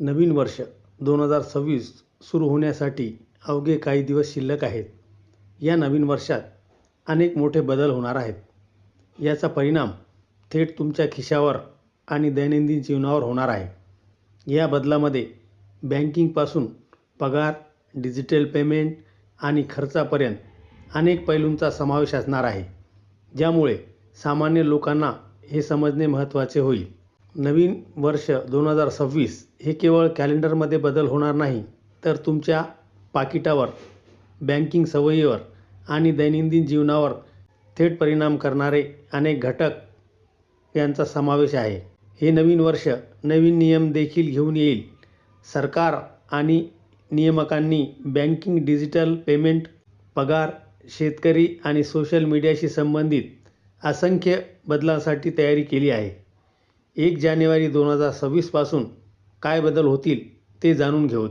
नवीन वर्ष दोन हजार सव्वीस सुरू होण्यासाठी अवघे काही दिवस शिल्लक आहेत. या नवीन वर्षात अनेक मोठे बदल होणार आहेत. याचा परिणाम थेट तुमच्या खिशावर आणि दैनंदिन जीवनावर होणार आहे. या बदलामध्ये बँकिंगपासून पगार डिजिटल पेमेंट आणि खर्चापर्यंत अनेक पैलूंचा समावेश असणार आहे. ज्यामुळे सामान्य लोकांना हे समजणे महत्त्वाचे होईल. नवीन वर्ष दोन हजार सव्वीस हे केवळ कॅलेंडरमध्ये बदल होणार नाही तर तुमच्या पाकिटावर बँकिंग सवयीवर आणि दैनंदिन जीवनावर थेट परिणाम करणारे अनेक घटक यांचा समावेश आहे. हे नवीन वर्ष नवीन नियम देखील घेऊन येईल. सरकार आणि नियामकांनी बँकिंग डिजिटल पेमेंट पगार शेतकरी आणि सोशल मीडियाशी संबंधित असंख्य बदलांसाठी तयारी केली आहे. एक जानेवारी दोन हजार सव्वीसपासून काय बदल होतील ते जाणून घेऊत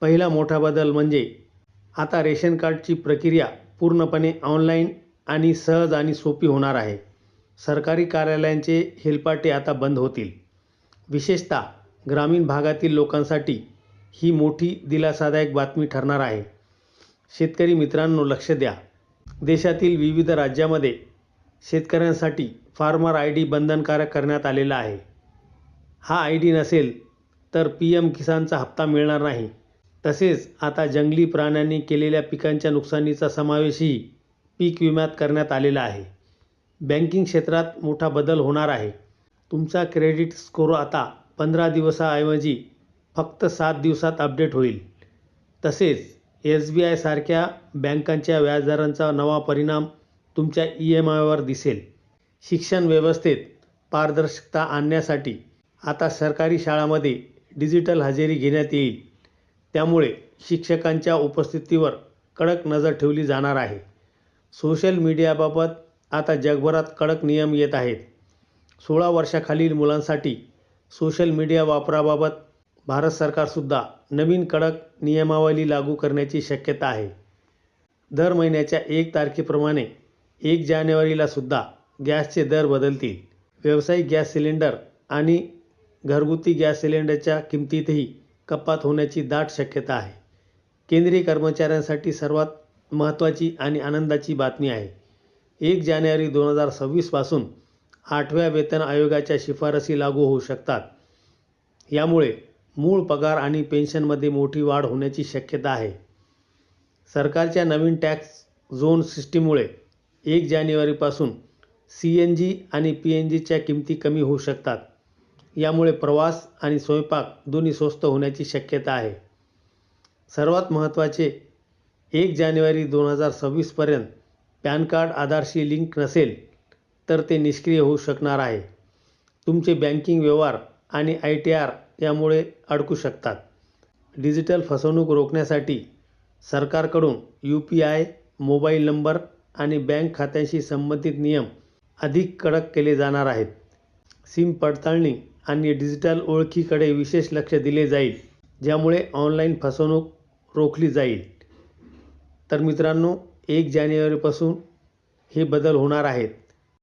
पहिला मोठा बदल म्हणजे आता रेशन कार्डची प्रक्रिया पूर्णपणे ऑनलाईन आणि सहज आणि सोपी होणार आहे. सरकारी कार्यालयांचे हेलपाटे आता बंद होतील. विशेषतः ग्रामीण भागातील लोकांसाठी ही मोठी दिलासादायक बातमी ठरणार आहे. शेतकरी मित्रांनो लक्ष द्या. देशातील विविध राज्यामध्ये शेतकऱ्यांसाठी फार्मर आय डी बंधनकारक करण्यात आलेला आहे. हा आय डी नसेल तर पी एम किसानचा हप्ता मिळणार नाही. तसेच आता जंगली प्राण्यांनी केलेल्या पिकांच्या नुकसानीचा समावेशही पीक विम्यात करण्यात आलेला आहे. बँकिंग क्षेत्रात मोठा बदल होणार आहे. तुमचा क्रेडिट स्कोर आता पंधरा दिवसाऐवजी फक्त सात दिवसात अपडेट होईल. तसेच एस बी आयसारख्या बँकांच्या व्याजदरांचा नवा परिणाम तुमच्या ई एम आयवर दिसेल. शिक्षण व्यवस्थेत पारदर्शकता आणण्यासाठी आता सरकारी शाळांमध्ये डिजिटल हजेरी घेण्यात येईल. त्यामुळे शिक्षकांच्या उपस्थितीवर कडक नजर ठेवली जाणार आहे. सोशल मीडियाबाबत आता जगभरात कडक नियम येत आहेत. सोळा वर्षाखालील मुलांसाठी सोशल मीडिया वापराबाबत भारत सरकारसुद्धा नवीन कडक नियमावली लागू करण्याची शक्यता आहे. दर महिन्याच्या एक तारखेप्रमाणे एक जानेवारीला सुद्धा गॅसचे दर बदलतील. व्यावसायिक गॅस सिलेंडर आणि घरगुती गॅस सिलेंडरच्या किमतीतही कपात होण्याची दाट शक्यता आहे. केंद्रीय कर्मचाऱ्यांसाठी सर्वात महत्त्वाची आणि आनंदाची बातमी आहे. एक जानेवारी दोन हजार सव्वीसपासून आठव्या वेतन आयोगाच्या शिफारसी लागू होऊ शकतात. यामुळे मूळ पगार आणि पेन्शनमध्ये मोठी वाढ होण्याची शक्यता आहे. सरकारच्या नवीन टॅक्स झोन सिस्टीममुळे एक जानेवारीपासून सी एन जी आणि पी एन जीच्या किमती कमी होऊ शकतात. यामुळे प्रवास आणि स्वयंपाक दोन्ही स्वस्त होण्याची शक्यता आहे. सर्वात महत्त्वाचे एक जानेवारी दोन हजार सव्वीसपर्यंत पॅन कार्ड आधारशी लिंक नसेल तर ते निष्क्रिय होऊ शकणार आहे. तुमचे बँकिंग व्यवहार आणि आय टी आर यामुळे अडकू शकतात. डिजिटल फसवणूक रोखण्यासाठी सरकारकडून U P I mobile number आणि बँक खात्यांशी संबंधित नियम अधिक कडक केले जाणार आहेत. सिम पडताळणी आणि डिजिटल ओळखीकडे विशेष लक्ष दिले जाईल ज्यामुळे ऑनलाईन फसवणूक रोखली जाईल. तर मित्रांनो एक जानेवारीपासून हे बदल होणार आहेत.